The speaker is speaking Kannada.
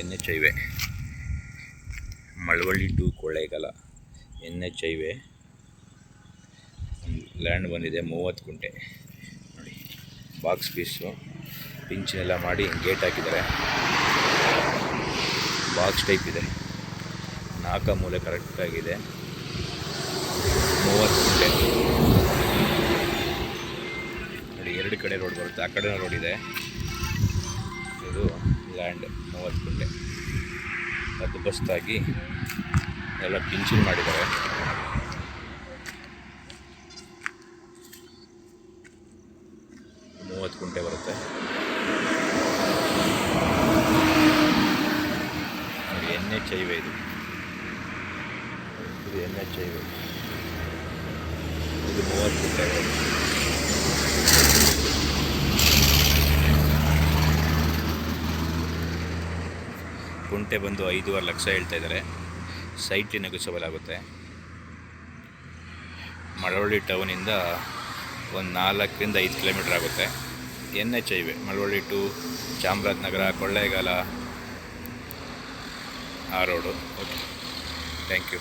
N H highway Malavalli to Kollegala N H highway land ಬಂದಿದೆ ಮೂವತ್ತು ಗುಂಟೆ. ನೋಡಿ ಬಾಕ್ಸ್ ಪೀಸು ಪಿಂಚನೆಲ್ಲ ಮಾಡಿ ಗೇಟ್ ಹಾಕಿದ್ದಾರೆ. ಬಾಕ್ಸ್ ಟೈಪ್ ಇದೆ. ನಾಲ್ಕ ಮೂಲೆ ಕರೆಕ್ಟಾಗಿದೆ ಮೂವತ್ತು ಗುಂಟೆ. ನೋಡಿ, ಎರಡು ಕಡೆ ರೋಡ್ ಬರುತ್ತೆ. ಆ ಕಡೆ ರೋಡ್ ಇದು. ಲ್ಯಾಂಡ್ ಮೂವತ್ತು ಗುಂಡೆ ಅದು ಬಸ್ತಾಗಿ ಎಲ್ಲ ಪಿಂಚಿಂಗ್ ಮಾಡಿದ್ದಾರೆ. ಮೂವತ್ತು ಗುಂಟೆ ಬರುತ್ತೆ. ಎನ್ ಎಚ್ ಹೈವೇ ಇದು. ಇದು ಎನ್ ಎಚ್ ಹೈವೇ ಇದು ಮೂವತ್ತು ಕುಂಟೆ ರೋಡ್ ಕುಂಟೆ ಬಂದು ಐದೂವರೆ ಲಕ್ಷ ಹೇಳ್ತಾ ಇದ್ದಾರೆ. ಸೈಟ್ಲಿ ನೆಗೋಸಿಯಬಲ್ ಆಗುತ್ತೆ ಮಳವಳ್ಳಿ ಟೌನಿಂದ ಒಂದು ನಾಲ್ಕರಿಂದ ಐದು ಕಿಲೋಮೀಟ್ರ್ ಆಗುತ್ತೆ. N H highway Malavalli to Chamarajanagar, Kollegala, ಆ ರೋಡು ಓಕೆ ಥ್ಯಾಂಕ್ ಯು